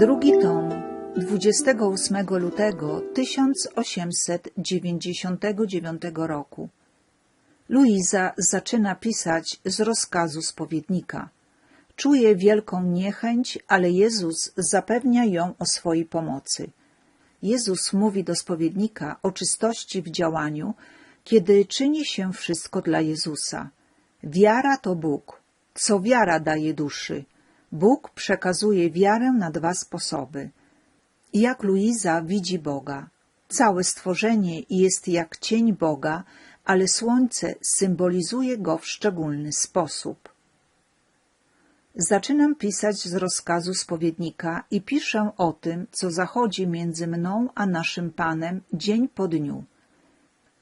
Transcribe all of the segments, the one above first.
Drugi tom 28 lutego 1899 roku. Luiza zaczyna pisać z rozkazu spowiednika. Czuje wielką niechęć, ale Jezus zapewnia ją o swojej pomocy. Jezus mówi do spowiednika o czystości w działaniu, kiedy czyni się wszystko dla Jezusa. Wiara to Bóg. Co wiara daje duszy? Bóg przekazuje wiarę na dwa sposoby. Jak Luiza widzi Boga. Całe stworzenie jest jak cień Boga, ale słońce symbolizuje go w szczególny sposób. Zaczynam pisać z rozkazu spowiednika i piszę o tym, co zachodzi między mną a naszym Panem dzień po dniu.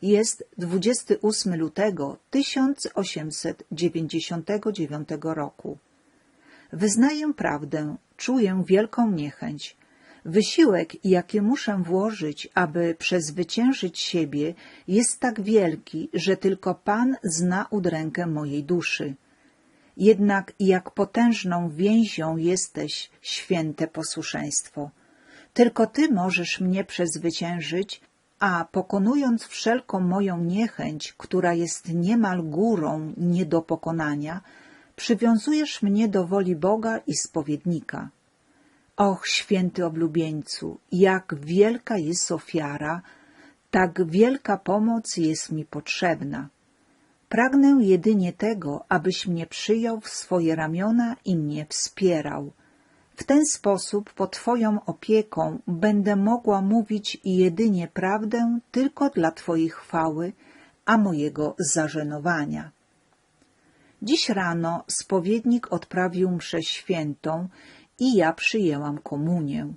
Jest 28 lutego 1899 roku. Wyznaję prawdę, czuję wielką niechęć. Wysiłek, jaki muszę włożyć, aby przezwyciężyć siebie, jest tak wielki, że tylko Pan zna udrękę mojej duszy. Jednak jak potężną więzią jesteś, święte posłuszeństwo. Tylko Ty możesz mnie przezwyciężyć, a pokonując wszelką moją niechęć, która jest niemal górą nie do pokonania, przywiązujesz mnie do woli Boga i spowiednika. Och, święty oblubieńcu, jak wielka jest ofiara, tak wielka pomoc jest mi potrzebna. Pragnę jedynie tego, abyś mnie przyjął w swoje ramiona i mnie wspierał. W ten sposób pod Twoją opieką będę mogła mówić jedynie prawdę tylko dla Twojej chwały, a mojego zażenowania. Dziś rano spowiednik odprawił mszę świętą i ja przyjęłam komunię.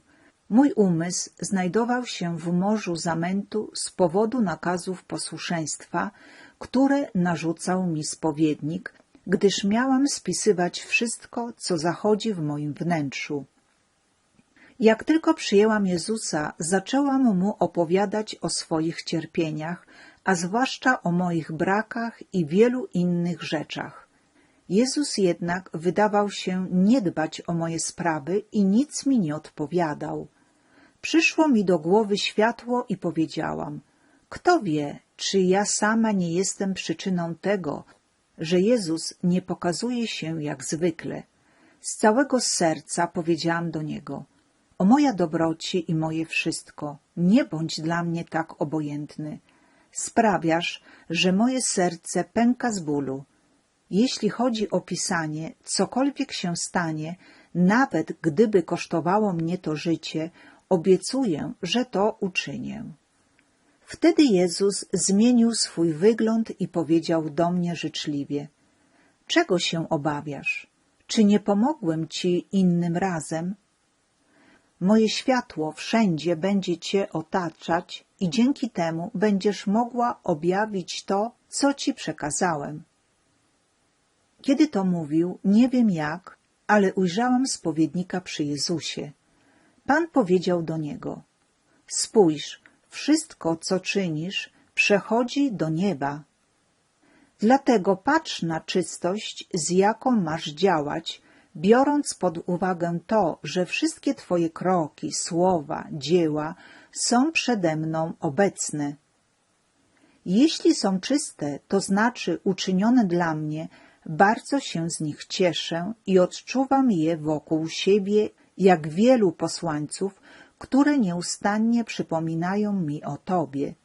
Mój umysł znajdował się w morzu zamętu z powodu nakazów posłuszeństwa, które narzucał mi spowiednik, gdyż miałam spisywać wszystko, co zachodzi w moim wnętrzu. Jak tylko przyjęłam Jezusa, zaczęłam mu opowiadać o swoich cierpieniach, a zwłaszcza o moich brakach i wielu innych rzeczach. Jezus jednak wydawał się nie dbać o moje sprawy i nic mi nie odpowiadał. Przyszło mi do głowy światło i powiedziałam, kto wie, czy ja sama nie jestem przyczyną tego, że Jezus nie pokazuje się jak zwykle. Z całego serca powiedziałam do Niego, o moja dobroci i moje wszystko, nie bądź dla mnie tak obojętny. Sprawiasz, że moje serce pęka z bólu. Jeśli chodzi o pisanie, cokolwiek się stanie, nawet gdyby kosztowało mnie to życie, obiecuję, że to uczynię. Wtedy Jezus zmienił swój wygląd i powiedział do mnie życzliwie: Czego się obawiasz? Czy nie pomogłem ci innym razem? Moje światło wszędzie będzie cię otaczać i dzięki temu będziesz mogła objawić to, co ci przekazałem. Kiedy to mówił, nie wiem jak, ale ujrzałam spowiednika przy Jezusie. Pan powiedział do niego: Spójrz, wszystko, co czynisz, przechodzi do nieba. Dlatego patrz na czystość, z jaką masz działać, biorąc pod uwagę to, że wszystkie Twoje kroki, słowa, dzieła są przede mną obecne. Jeśli są czyste, to znaczy uczynione dla mnie, bardzo się z nich cieszę i odczuwam je wokół siebie jak wielu posłańców, które nieustannie przypominają mi o Tobie.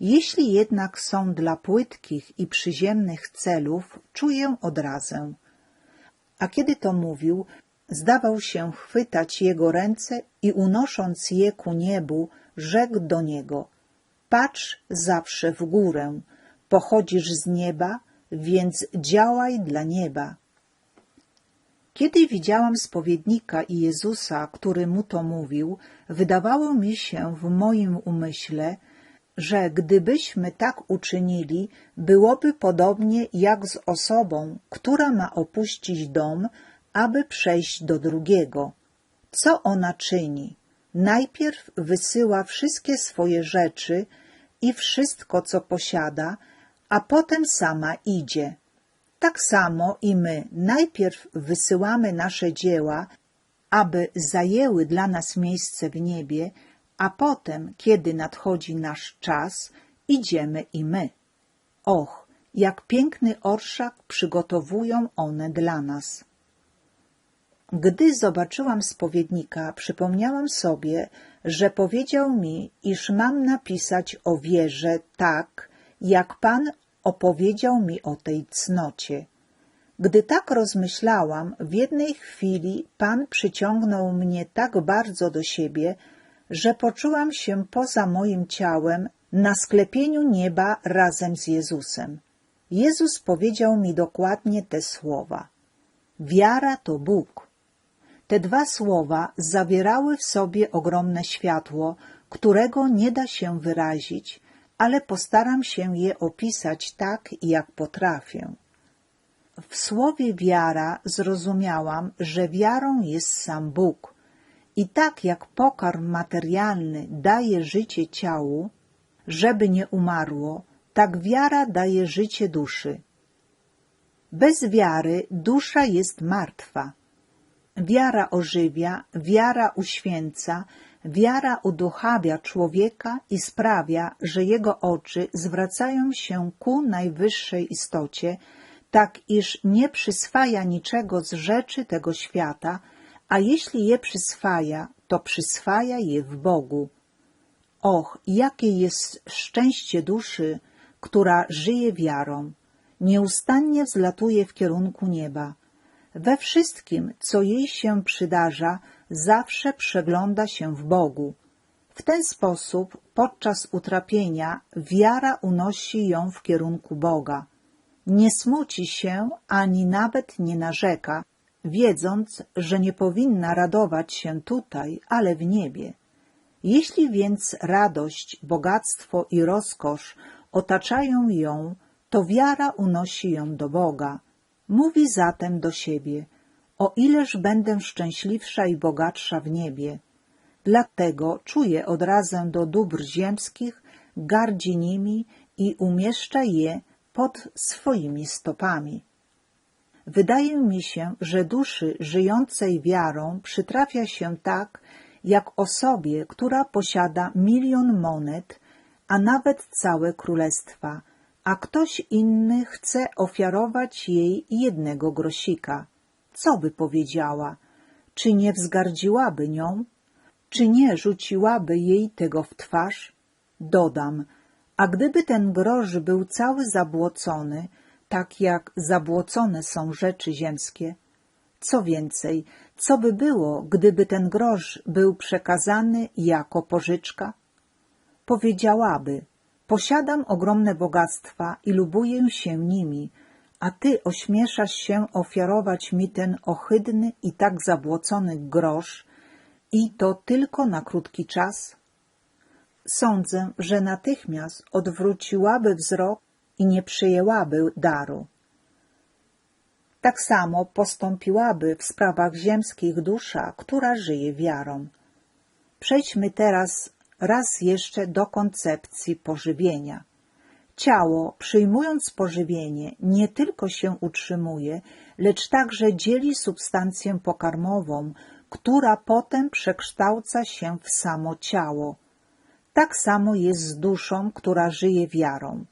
Jeśli jednak są dla płytkich i przyziemnych celów, czuję odrazę. A kiedy to mówił, zdawał się chwytać jego ręce i unosząc je ku niebu, rzekł do niego — Patrz zawsze w górę, pochodzisz z nieba, więc działaj dla nieba. Kiedy widziałam spowiednika i Jezusa, który mu to mówił, wydawało mi się w moim umyśle, że gdybyśmy tak uczynili, byłoby podobnie jak z osobą, która ma opuścić dom, aby przejść do drugiego. Co ona czyni? Najpierw wysyła wszystkie swoje rzeczy i wszystko, co posiada, a potem sama idzie. Tak samo i my najpierw wysyłamy nasze dzieła, aby zajęły dla nas miejsce w niebie, a potem, kiedy nadchodzi nasz czas, idziemy i my. Och, jak piękny orszak przygotowują one dla nas. Gdy zobaczyłam spowiednika, przypomniałam sobie, że powiedział mi, iż mam napisać o wierze tak, jak Pan opowiedział mi o tej cnocie. Gdy tak rozmyślałam, w jednej chwili Pan przyciągnął mnie tak bardzo do siebie, że poczułam się poza moim ciałem na sklepieniu nieba razem z Jezusem. Jezus powiedział mi dokładnie te słowa. Wiara to Bóg. Te dwa słowa zawierały w sobie ogromne światło, którego nie da się wyrazić, ale postaram się je opisać tak, jak potrafię. W słowie wiara zrozumiałam, że wiarą jest sam Bóg. I tak jak pokarm materialny daje życie ciału, żeby nie umarło, tak wiara daje życie duszy. Bez wiary dusza jest martwa. Wiara ożywia, wiara uświęca, wiara uduchawia człowieka i sprawia, że jego oczy zwracają się ku najwyższej istocie, tak iż nie przyswaja niczego z rzeczy tego świata, a jeśli je przyswaja, to przyswaja je w Bogu. Och, jakie jest szczęście duszy, która żyje wiarą, nieustannie wzlatuje w kierunku nieba. We wszystkim, co jej się przydarza, zawsze przegląda się w Bogu. W ten sposób, podczas utrapienia, wiara unosi ją w kierunku Boga. Nie smuci się ani nawet nie narzeka, wiedząc, że nie powinna radować się tutaj, ale w niebie. Jeśli więc radość, bogactwo i rozkosz otaczają ją, to wiara unosi ją do Boga. Mówi zatem do siebie, o ileż będę szczęśliwsza i bogatsza w niebie. Dlatego czuje odrazę do dóbr ziemskich, gardzi nimi i umieszcza je pod swoimi stopami. Wydaje mi się, że duszy żyjącej wiarą przytrafia się tak, jak osobie, która posiada milion monet, a nawet całe królestwa, a ktoś inny chce ofiarować jej jednego grosika. Co by powiedziała? Czy nie wzgardziłaby nią? Czy nie rzuciłaby jej tego w twarz? Dodam, a gdyby ten grosz był cały zabłocony, tak jak zabłocone są rzeczy ziemskie, co więcej, co by było, gdyby ten grosz był przekazany jako pożyczka? Powiedziałaby, posiadam ogromne bogactwa i lubuję się nimi, a ty ośmieszasz się ofiarować mi ten ohydny i tak zabłocony grosz i to tylko na krótki czas? Sądzę, że natychmiast odwróciłaby wzrok i nie przyjęłaby daru. Tak samo postąpiłaby w sprawach ziemskich dusza, która żyje wiarą. Przejdźmy teraz raz jeszcze do koncepcji pożywienia. Ciało, przyjmując pożywienie, nie tylko się utrzymuje, lecz także dzieli substancję pokarmową, która potem przekształca się w samo ciało. Tak samo jest z duszą, która żyje wiarą.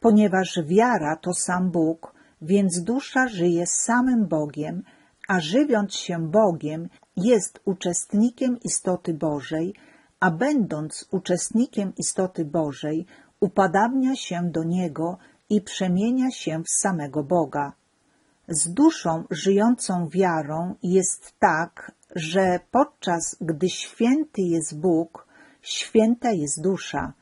Ponieważ wiara to sam Bóg, więc dusza żyje samym Bogiem, a żywiąc się Bogiem, jest uczestnikiem istoty Bożej, a będąc uczestnikiem istoty Bożej, upadabnia się do Niego i przemienia się w samego Boga. Z duszą żyjącą wiarą jest tak, że podczas gdy święty jest Bóg, święta jest dusza,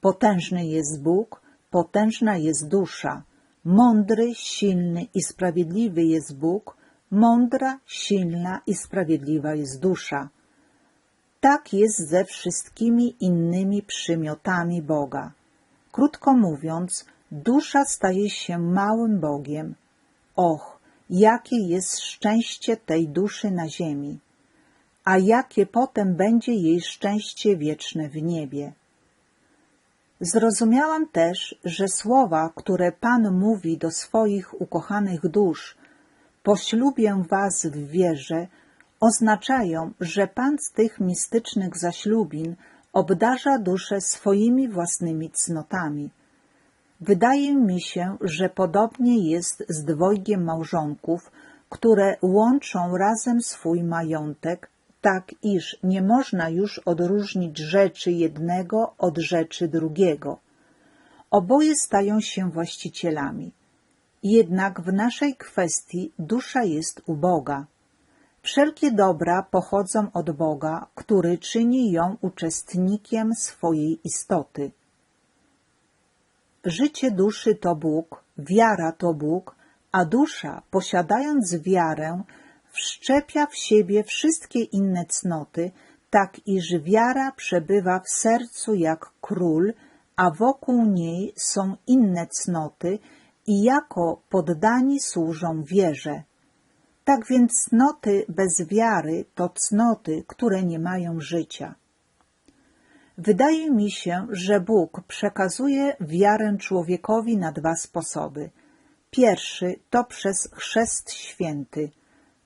potężny jest Bóg, potężna jest dusza, mądry, silny i sprawiedliwy jest Bóg, mądra, silna i sprawiedliwa jest dusza. Tak jest ze wszystkimi innymi przymiotami Boga. Krótko mówiąc, dusza staje się małym Bogiem. Och, jakie jest szczęście tej duszy na ziemi, a jakie potem będzie jej szczęście wieczne w niebie. Zrozumiałam też, że słowa, które Pan mówi do swoich ukochanych dusz, poślubię was w wierze, oznaczają, że Pan z tych mistycznych zaślubin obdarza duszę swoimi własnymi cnotami. Wydaje mi się, że podobnie jest z dwojgiem małżonków, które łączą razem swój majątek, tak iż nie można już odróżnić rzeczy jednego od rzeczy drugiego. Oboje stają się właścicielami. Jednak w naszej kwestii dusza jest u Boga. Wszelkie dobra pochodzą od Boga, który czyni ją uczestnikiem swojej istoty. Życie duszy to Bóg, wiara to Bóg, a dusza, posiadając wiarę, wszczepia w siebie wszystkie inne cnoty, tak iż wiara przebywa w sercu jak król, a wokół niej są inne cnoty i jako poddani służą wierze. Tak więc cnoty bez wiary to cnoty, które nie mają życia. Wydaje mi się, że Bóg przekazuje wiarę człowiekowi na dwa sposoby. Pierwszy to przez chrzest święty.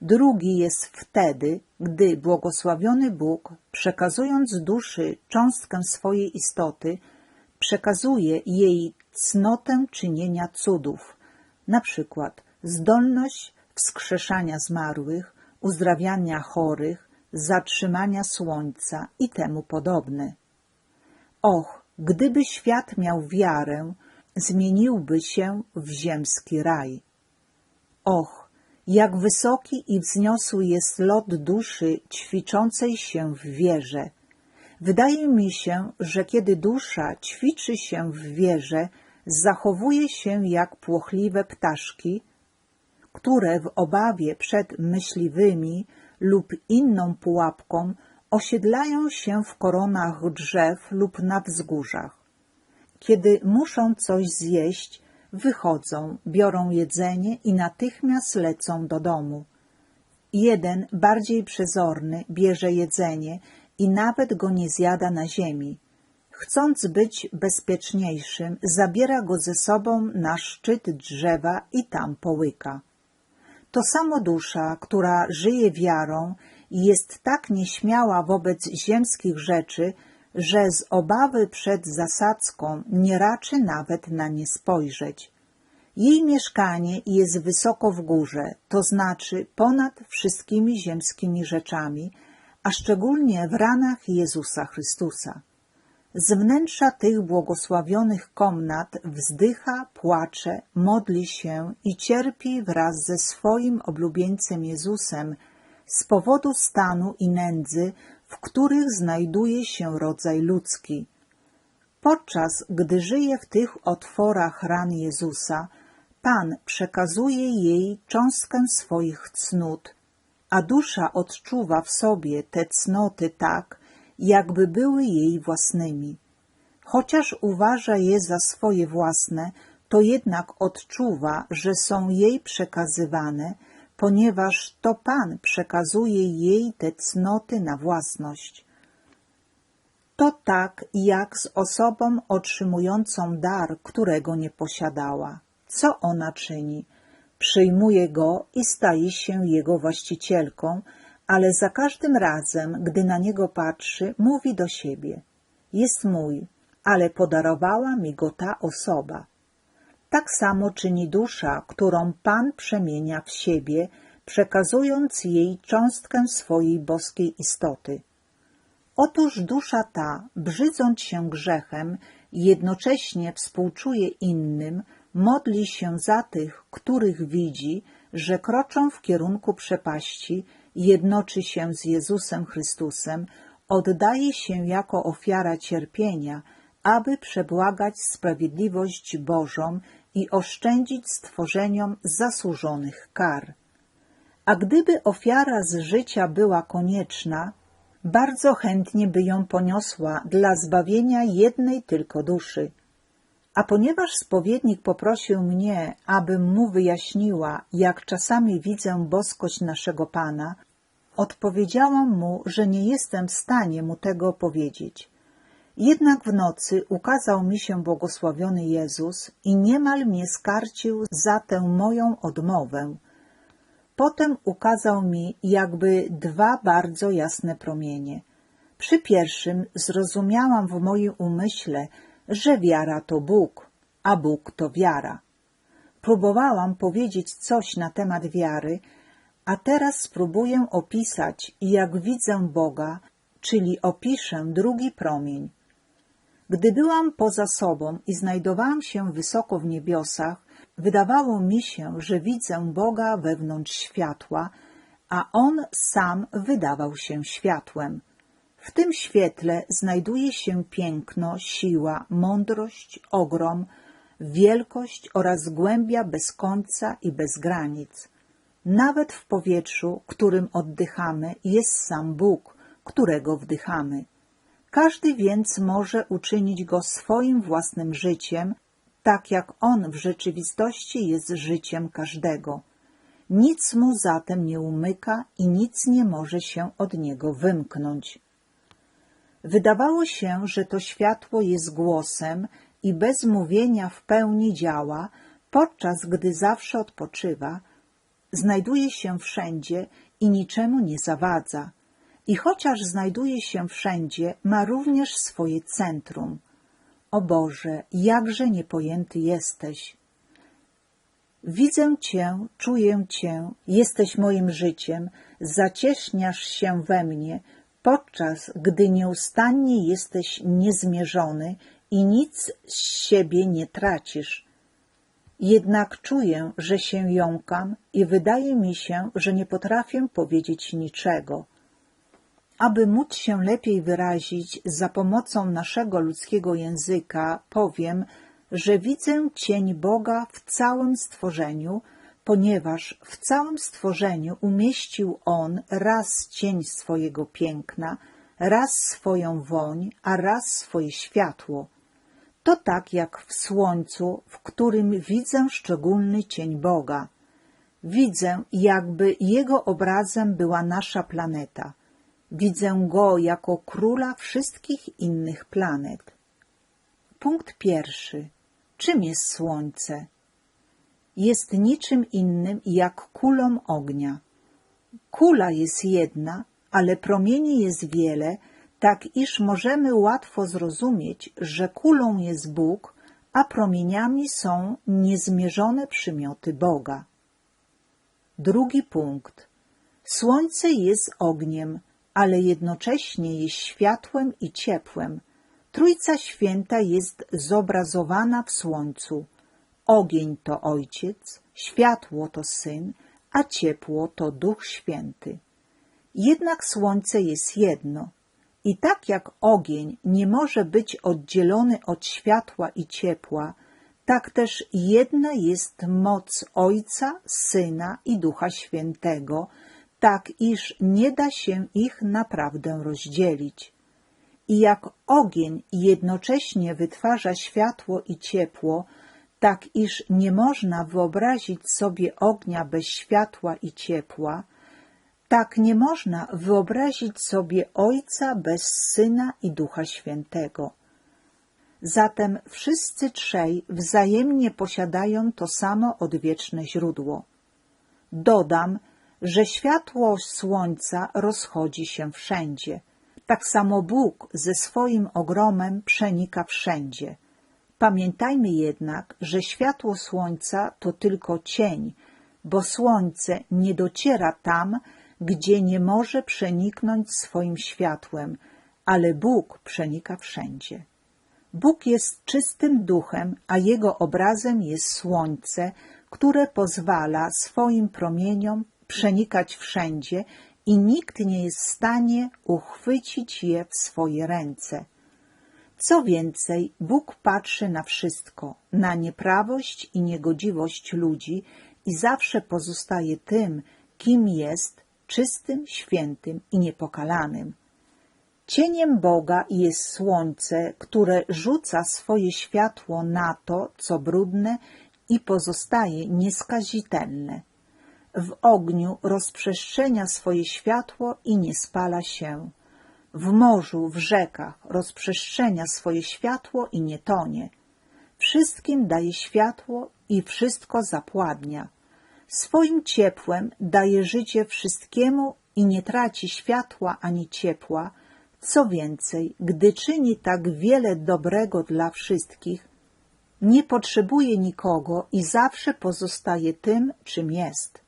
Drugi jest wtedy, gdy błogosławiony Bóg, przekazując duszy cząstkę swojej istoty, przekazuje jej cnotę czynienia cudów, na przykład zdolność wskrzeszania zmarłych, uzdrawiania chorych, zatrzymania słońca i temu podobne. Och, gdyby świat miał wiarę, zmieniłby się w ziemski raj. Och, jak wysoki i wzniosły jest lot duszy ćwiczącej się w wierze. Wydaje mi się, że kiedy dusza ćwiczy się w wierze, zachowuje się jak płochliwe ptaszki, które w obawie przed myśliwymi lub inną pułapką osiedlają się w koronach drzew lub na wzgórzach. Kiedy muszą coś zjeść, wychodzą, biorą jedzenie i natychmiast lecą do domu. Jeden, bardziej przezorny, bierze jedzenie i nawet go nie zjada na ziemi. Chcąc być bezpieczniejszym, zabiera go ze sobą na szczyt drzewa i tam połyka. To samo dusza, która żyje wiarą i jest tak nieśmiała wobec ziemskich rzeczy, że z obawy przed zasadzką nie raczy nawet na nie spojrzeć. Jej mieszkanie jest wysoko w górze, to znaczy ponad wszystkimi ziemskimi rzeczami, a szczególnie w ranach Jezusa Chrystusa. Z wnętrza tych błogosławionych komnat wzdycha, płacze, modli się i cierpi wraz ze swoim oblubieńcem Jezusem z powodu stanu i nędzy, w których znajduje się rodzaj ludzki. Podczas gdy żyje w tych otworach ran Jezusa, Pan przekazuje jej cząstkę swoich cnót, a dusza odczuwa w sobie te cnoty tak, jakby były jej własnymi. Chociaż uważa je za swoje własne, to jednak odczuwa, że są jej przekazywane, ponieważ to Pan przekazuje jej te cnoty na własność. To tak jak z osobą otrzymującą dar, którego nie posiadała. Co ona czyni? Przyjmuje go i staje się jego właścicielką, ale za każdym razem, gdy na niego patrzy, mówi do siebie: Jest mój, ale podarowała mi go ta osoba. Tak samo czyni dusza, którą Pan przemienia w siebie, przekazując jej cząstkę swojej boskiej istoty. Otóż dusza ta, brzydząc się grzechem, jednocześnie współczuje innym, modli się za tych, których widzi, że kroczą w kierunku przepaści, jednoczy się z Jezusem Chrystusem, oddaje się jako ofiara cierpienia, aby przebłagać sprawiedliwość Bożą i oszczędzić stworzeniom zasłużonych kar. A gdyby ofiara z życia była konieczna, bardzo chętnie by ją poniosła dla zbawienia jednej tylko duszy. A ponieważ spowiednik poprosił mnie, abym mu wyjaśniła, jak czasami widzę boskość naszego Pana, odpowiedziałam mu, że nie jestem w stanie mu tego powiedzieć. Jednak w nocy ukazał mi się błogosławiony Jezus i niemal mnie skarcił za tę moją odmowę. Potem ukazał mi jakby dwa bardzo jasne promienie. Przy pierwszym zrozumiałam w moim umyśle, że wiara to Bóg, a Bóg to wiara. Próbowałam powiedzieć coś na temat wiary, a teraz spróbuję opisać, jak widzę Boga, czyli opiszę drugi promień. Gdy byłam poza sobą i znajdowałam się wysoko w niebiosach, wydawało mi się, że widzę Boga wewnątrz światła, a On sam wydawał się światłem. W tym świetle znajduje się piękno, siła, mądrość, ogrom, wielkość oraz głębia bez końca i bez granic. Nawet w powietrzu, którym oddychamy, jest sam Bóg, którego wdychamy. Każdy więc może uczynić go swoim własnym życiem, tak jak on w rzeczywistości jest życiem każdego. Nic mu zatem nie umyka i nic nie może się od niego wymknąć. Wydawało się, że to światło jest głosem i bez mówienia w pełni działa, podczas gdy zawsze odpoczywa, znajduje się wszędzie i niczemu nie zawadza. I chociaż znajduje się wszędzie, ma również swoje centrum. O Boże, jakże niepojęty jesteś! Widzę Cię, czuję Cię, jesteś moim życiem, zacieśniasz się we mnie, podczas gdy nieustannie jesteś niezmierzony i nic z siebie nie tracisz. Jednak czuję, że się jąkam i wydaje mi się, że nie potrafię powiedzieć niczego. Aby móc się lepiej wyrazić za pomocą naszego ludzkiego języka, powiem, że widzę cień Boga w całym stworzeniu, ponieważ w całym stworzeniu umieścił On raz cień swojego piękna, raz swoją woń, a raz swoje światło. To tak jak w słońcu, w którym widzę szczególny cień Boga. Widzę, jakby Jego obrazem była nasza planeta. Widzę Go jako króla wszystkich innych planet. Punkt pierwszy. Czym jest Słońce? Jest niczym innym jak kulą ognia. Kula jest jedna, ale promieni jest wiele, tak iż możemy łatwo zrozumieć, że kulą jest Bóg, a promieniami są niezmierzone przymioty Boga. Drugi punkt. Słońce jest ogniem, ale jednocześnie jest światłem i ciepłem. Trójca Święta jest zobrazowana w Słońcu. Ogień to Ojciec, światło to Syn, a ciepło to Duch Święty. Jednak Słońce jest jedno. I tak jak ogień nie może być oddzielony od światła i ciepła, tak też jedna jest moc Ojca, Syna i Ducha Świętego, tak iż nie da się ich naprawdę rozdzielić. I jak ogień jednocześnie wytwarza światło i ciepło, tak iż nie można wyobrazić sobie ognia bez światła i ciepła, tak nie można wyobrazić sobie Ojca bez Syna i Ducha Świętego. Zatem wszyscy trzej wzajemnie posiadają to samo odwieczne źródło. Dodam, że światło słońca rozchodzi się wszędzie. Tak samo Bóg ze swoim ogromem przenika wszędzie. Pamiętajmy jednak, że światło słońca to tylko cień, bo słońce nie dociera tam, gdzie nie może przeniknąć swoim światłem, ale Bóg przenika wszędzie. Bóg jest czystym duchem, a jego obrazem jest słońce, które pozwala swoim promieniom przenikać wszędzie i nikt nie jest w stanie uchwycić je w swoje ręce. Co więcej, Bóg patrzy na wszystko, na nieprawość i niegodziwość ludzi i zawsze pozostaje tym, kim jest, czystym, świętym i niepokalanym. Cieniem Boga jest słońce, które rzuca swoje światło na to, co brudne i pozostaje nieskazitelne. W ogniu rozprzestrzenia swoje światło i nie spala się. W morzu, w rzekach rozprzestrzenia swoje światło i nie tonie. Wszystkim daje światło i wszystko zapładnia. Swoim ciepłem daje życie wszystkiemu i nie traci światła ani ciepła. Co więcej, gdy czyni tak wiele dobrego dla wszystkich, nie potrzebuje nikogo i zawsze pozostaje tym, czym jest.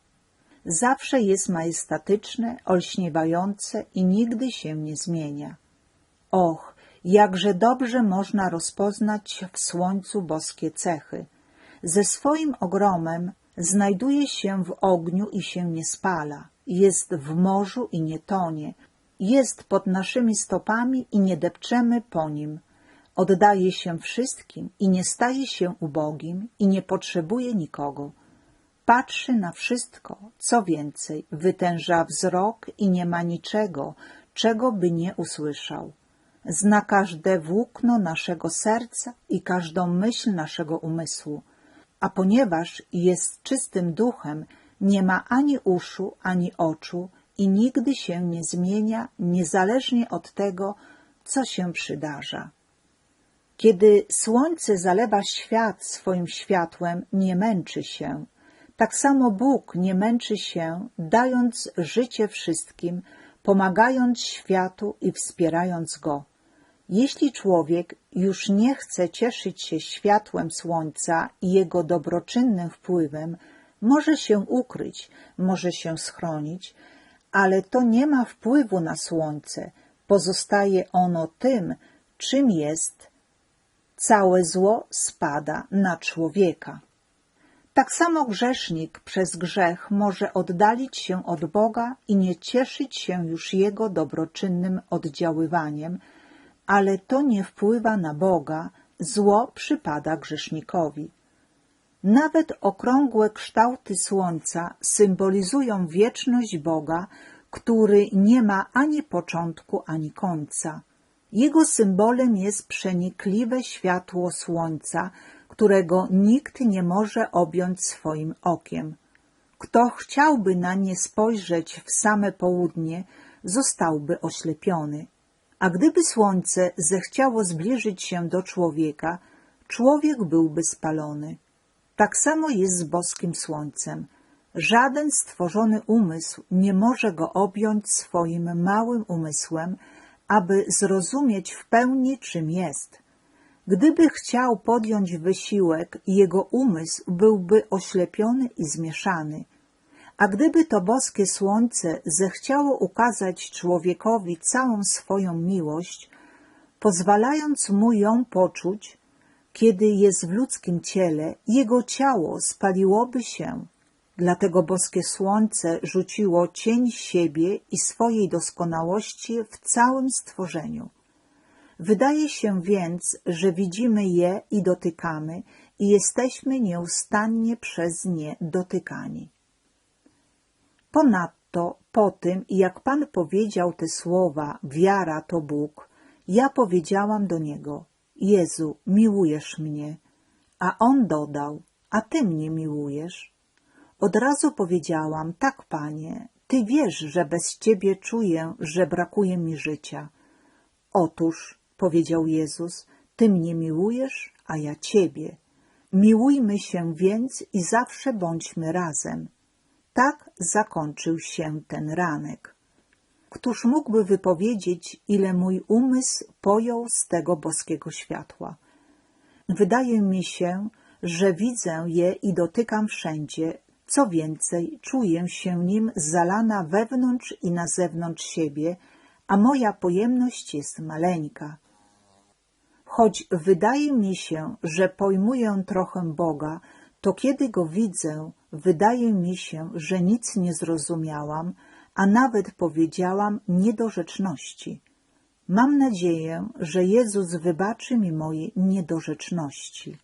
Zawsze jest majestatyczne, olśniewające i nigdy się nie zmienia. Och, jakże dobrze można rozpoznać w słońcu boskie cechy. Ze swoim ogromem znajduje się w ogniu i się nie spala, jest w morzu i nie tonie, jest pod naszymi stopami i nie depczemy po nim, oddaje się wszystkim i nie staje się ubogim i nie potrzebuje nikogo. Patrzy na wszystko, co więcej, wytęża wzrok i nie ma niczego, czego by nie usłyszał. Zna każde włókno naszego serca i każdą myśl naszego umysłu a ponieważ jest czystym duchem, nie ma ani uszu, ani oczu i nigdy się nie zmienia, niezależnie od tego, co się przydarza. Kiedy słońce zalewa świat swoim światłem, nie męczy się. Tak samo Bóg nie męczy się, dając życie wszystkim, pomagając światu i wspierając go. Jeśli człowiek już nie chce cieszyć się światłem słońca i jego dobroczynnym wpływem, może się ukryć, może się schronić, ale to nie ma wpływu na słońce, pozostaje ono tym, czym jest. Całe zło spada na człowieka. Tak samo grzesznik przez grzech może oddalić się od Boga i nie cieszyć się już Jego dobroczynnym oddziaływaniem, ale to nie wpływa na Boga, zło przypada grzesznikowi. Nawet okrągłe kształty słońca symbolizują wieczność Boga, który nie ma ani początku, ani końca. Jego symbolem jest przenikliwe światło słońca, którego nikt nie może objąć swoim okiem. Kto chciałby na nie spojrzeć w same południe, zostałby oślepiony. A gdyby słońce zechciało zbliżyć się do człowieka, człowiek byłby spalony. Tak samo jest z boskim słońcem. Żaden stworzony umysł nie może go objąć swoim małym umysłem, aby zrozumieć w pełni, czym jest. Gdyby chciał podjąć wysiłek, jego umysł byłby oślepiony i zmieszany – a gdyby to boskie słońce zechciało ukazać człowiekowi całą swoją miłość, pozwalając mu ją poczuć, kiedy jest w ludzkim ciele, jego ciało spaliłoby się. Dlatego boskie słońce rzuciło cień siebie i swojej doskonałości w całym stworzeniu. Wydaje się więc, że widzimy je i dotykamy i jesteśmy nieustannie przez nie dotykani. Ponadto, po tym, jak Pan powiedział te słowa, wiara to Bóg, ja powiedziałam do Niego, Jezu, miłujesz mnie. A On dodał, a Ty mnie miłujesz? Od razu powiedziałam, tak, Panie, Ty wiesz, że bez Ciebie czuję, że brakuje mi życia. Otóż, powiedział Jezus, Ty mnie miłujesz, a ja Ciebie. Miłujmy się więc i zawsze bądźmy razem. Tak zakończył się ten ranek. Któż mógłby wypowiedzieć, ile mój umysł pojął z tego boskiego światła? Wydaje mi się, że widzę je i dotykam wszędzie, co więcej, czuję się nim zalana wewnątrz i na zewnątrz siebie, a moja pojemność jest maleńka. Choć wydaje mi się, że pojmuję trochę Boga, to kiedy go widzę, wydaje mi się, że nic nie zrozumiałam, a nawet powiedziałam niedorzeczności. Mam nadzieję, że Jezus wybaczy mi moje niedorzeczności.